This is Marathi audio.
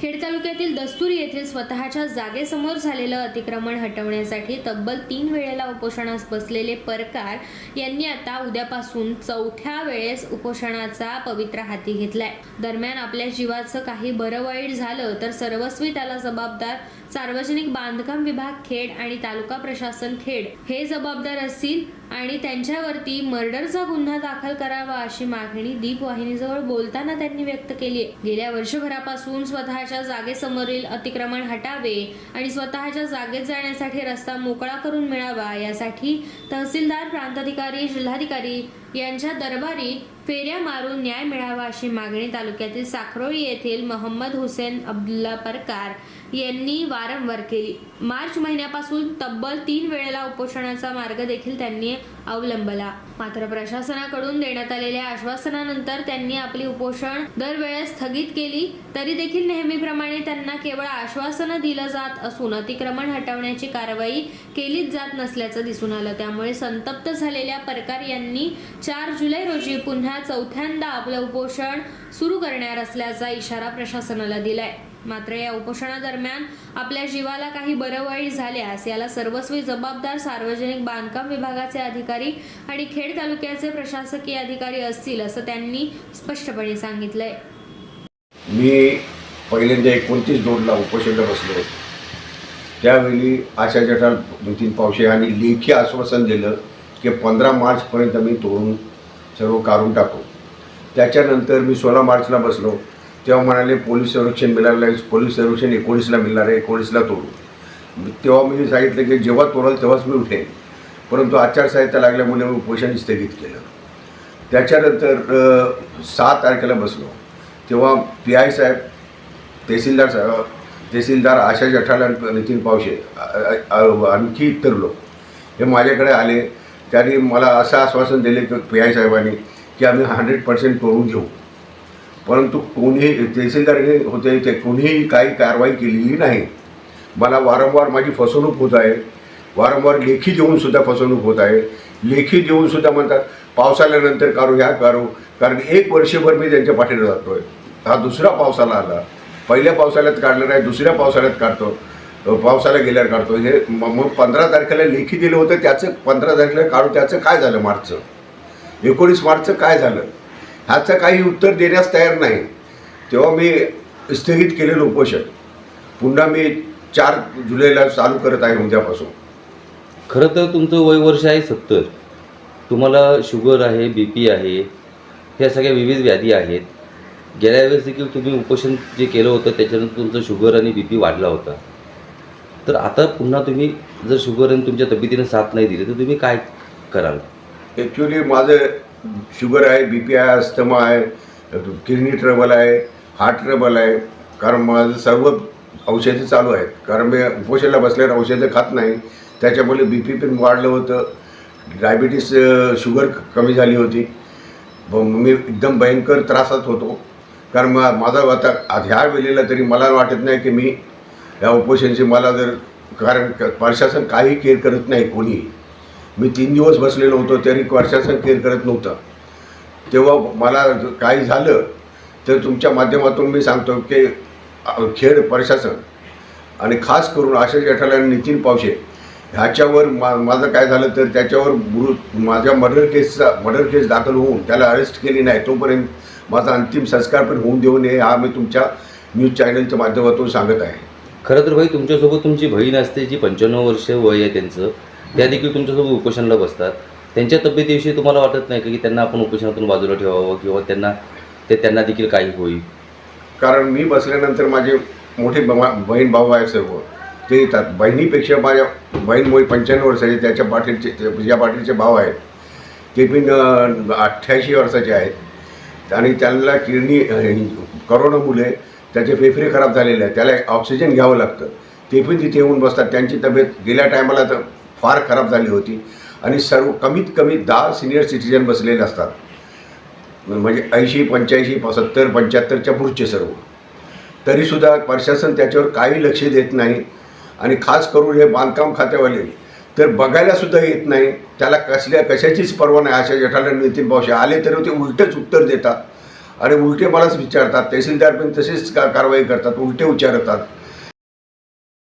खेड तालुक्यातील दस्तुरी येथील स्वतःच्या जागेसमोर झालेलं अतिक्रमण हटवण्यासाठी तब्बल तीन वेळेला उपोषणास बसलेले परकार यांनी आता उद्यापासून चौथ्या वेळेस उपोषणाचा पवित्रा हाती घेतलाय. दरम्यान आपल्या जीवाचं काही बरं वाईट झालं तर सर्वस्वी त्याला जबाबदार सार्वजनिक बांधकाम विभाग खेड आणि तालुका प्रशासन खेड हे जबाबदार असतील आणि त्यांच्यावरती मर्डरचा गुन्हा दाखल करावा अशी मागणी दीप वाहिनीजवळ बोलताना त्यांनी व्यक्त केली आहे. गेल्या वर्षभरापासून स्वतःच्या जागेसमोरील अतिक्रमण हटावे आणि स्वतःच्या जागेत जाण्यासाठी रस्ता मोकळा करून मिळावा यासाठी तहसीलदार प्रांताधिकारी जिल्हाधिकारी यांच्या दरबारी फेऱ्या मारून न्याय मिळावा अशी मागणी तालुक्यातील साखरोळी येथील मोहम्मद हुसेन अब्दुल्ला परकार यांनी वारंवार केली. मार्च महिन्यापासून तब्बल तीन वेळेला उपोषणाचा मार्ग देखील त्यांनी अवलंबला. मात्र प्रशासनाकडून देण्यात आलेल्या आश्वासनानंतर त्यांनी आपली उपोषण दरवेळेस स्थगित केली. तरी देखील नेहमीप्रमाणे त्यांना केवळ आश्वासनं दिलं जात असून अतिक्रमण हटवण्याची कारवाई केलीच जात नसल्याचं दिसून आलं. त्यामुळे संतप्त झालेल्या परकार यांनी चार जुलै रोजी पुन्हा चौथ्यांदा आपलं उपोषण सुरू करणार असल्याचा इशारा प्रशासनाला दिलाय. मात्र या उपोषणादरम्यान आपल्या जीवाला काही बरं वाईट झाल्यास याला सर्वस्वी जबाबदार सार्वजनिक बांधकाम विभागाचे अधिकारी आणि खेड तालुक्याचे प्रशासकीय अधिकारी असतील असं त्यांनी स्पष्टपणे सांगितलंय. मी पहिल्यांदा एकोणतीस दोनला उपोषणला बसलो त्यावेळी आशा जठार नितीन पावशे यांनी लेखी आश्वासन दिलं की पंधरा मार्चपर्यंत मी तोडून सर्व काढून टाकू. त्याच्यानंतर मी सोळा मार्चला बसलो. तेव्हा म्हणाले पोलीस संरक्षण मिळालं आहे पोलीस संरक्षण एकोणीसला मिळणार आहे एकोणीसला तोडू. तेव्हा मी सांगितलं की जेव्हा तोडाल तेव्हाच मी उठेन. परंतु आचारसंहिता लागल्यामुळे मी उपोषण स्थगित केलं. त्याच्यानंतर सात तारखेला बसलो. तेव्हा पी आय साहेब तहसीलदार साहेब तहसीलदार आशा जठाला नितीन पावशे आणखी इतर लोक हे माझ्याकडे आले. त्यांनी मला असं आश्वासन दिले की पी आय साहेबांनी की आम्ही हंड्रेड पर्सेंट करून घेऊ. परंतु कोणीही तहसीलदारने होते ते कोणीही काही कारवाई केलेली नाही. मला वारंवार माझी फसवणूक होत आहे. वारंवार लेखी देऊनसुद्धा फसवणूक होत आहे. लेखी देऊनसुद्धा म्हणतात पावसाल्यानंतर काढू ह्या काढू. कारण एक वर्षभर मी त्यांच्या पाठीला जातो आहे हा दुसरा पावसाला आला. पहिल्या पावसाळ्यात काढलं नाही दुसऱ्या पावसाळ्यात काढतो. पावसाला गेल्यावर काढतो. हे मग पंधरा तारखेला लेखी दिलं होतं त्याचं पंधरा तारखेला काढू त्याचं काय झालं मार्चचं? एकोणीस मार्चचं काय झालं? ह्याचं काही उत्तर देण्यास तयार नाही. तेव्हा मी स्थगित केलेलं उपोषण. पुन्हा मी चार जुलैला चालू करत आहे उद्यापासून. खरं तर तुमचं वय वर्ष आहे सत्तर. तुम्हाला शुगर आहे बी पी आहे ह्या सगळ्या विविध व्याधी आहेत. गेल्या वेळेस देखील तुम्ही उपोषण जे केलं होतं त्याच्यानंतर तुमचं शुगर आणि बी पी वाढला होता. तर आता पुन्हा तुम्ही जर शुगर आणि तुमच्या तब्येतीने साथ नाही दिली तर तुम्ही काय कराल? ॲक्च्युली माझं शुगर आहे बी पी आहे अस्थमा आहे किडनी ट्रबल आहे हार्ट ट्रबल आहे. कारण माझं सर्व औषधं चालू आहेत. कारण मी उपोषणाला बसल्यावर औषधं खात नाही. त्याच्यामुळे बी पी पण वाढलं होतं. डायबिटीस शुगर कमी झाली होती. ब- मी एकदम भयंकर त्रासात होतो. कारण मा माझा आता आज ह्या वेळेला तरी मला वाटत नाही की मी या उपोषणची मला जर कारण क- प्रशासन काही केअर करत नाही कोणीही. मी तीन दिवस बसलेलो होतो तरी प्रशासन केअर करत नव्हतं. तेव्हा मला काही झालं तर तुमच्या माध्यमातून मी सांगतो की खेड प्रशासन आणि खास करून आशिष जेठाला आणि नितीन पावशे ह्याच्यावर मा माझं काय झालं तर त्याच्यावर गुरु माझ्या मर्डर केसचा मर्डर केस दाखल होऊन त्याला अरेस्ट केली नाही. तोपर्यंत माझा अंतिम संस्कार पण होऊन देऊ नये हा मी तुमच्या न्यूज चॅनलच्या माध्यमातून सांगत आहे. खरं तर भाई तुमच्यासोबत तुमची बहीण असते जी पंच्याण्णव वर्ष वय आहे त्यांचं. त्या देखील तुमच्यासोबत उपोषणाला बसतात. त्यांच्या तब्येतीविषयी तुम्हाला वाटत नाही का की त्यांना आपण उपोषणातून बाजूला ठेवावं किंवा त्यांना ते त्यांना देखील काही होईल? कारण मी बसल्यानंतर माझे मोठे बहीण भाऊ आहे सर्व. ते येतात. बहिणीपेक्षा माझ्या बहीण मुळे पंच्याण्णव वर्षाचे त्याच्या पाटीलचे ज्या पाटीलचे भाव आहेत. ते पण अठ्ठ्याऐंशी वर्षाचे आहेत. आणि त्यांना किडनी करोनामुळे त्याचे फेफरे खराब झालेले आहेत. त्याला ऑक्सिजन घ्यावं लागतं. ते पण तिथे येऊन बसतात. त्यांची तब्येत गेल्या टायमाला तर फार खराब झाली होती. आणि सर्व कमीत कमी दहा सिनियर सिटीजन बसलेले असतात. म्हणजे ऐंशी पंच्याऐंशी सत्तर पंच्याहत्तरच्या पुढचे सर्व. तरीसुद्धा प्रशासन त्याच्यावर काही लक्ष देत नाही. आणि खास करून हे बांधकाम खात्यावाले तर बघायलासुद्धा येत नाही. त्याला कसल्या कशाचीच पर्वा नाही. अशा जठाला नितीन पावशे आले तरी ते उलटंच उत्तर देतात. आणि उलटे मलाच विचारतात. तहसीलदार पण तसेच का कारवाई करतात. उलटे विचारतात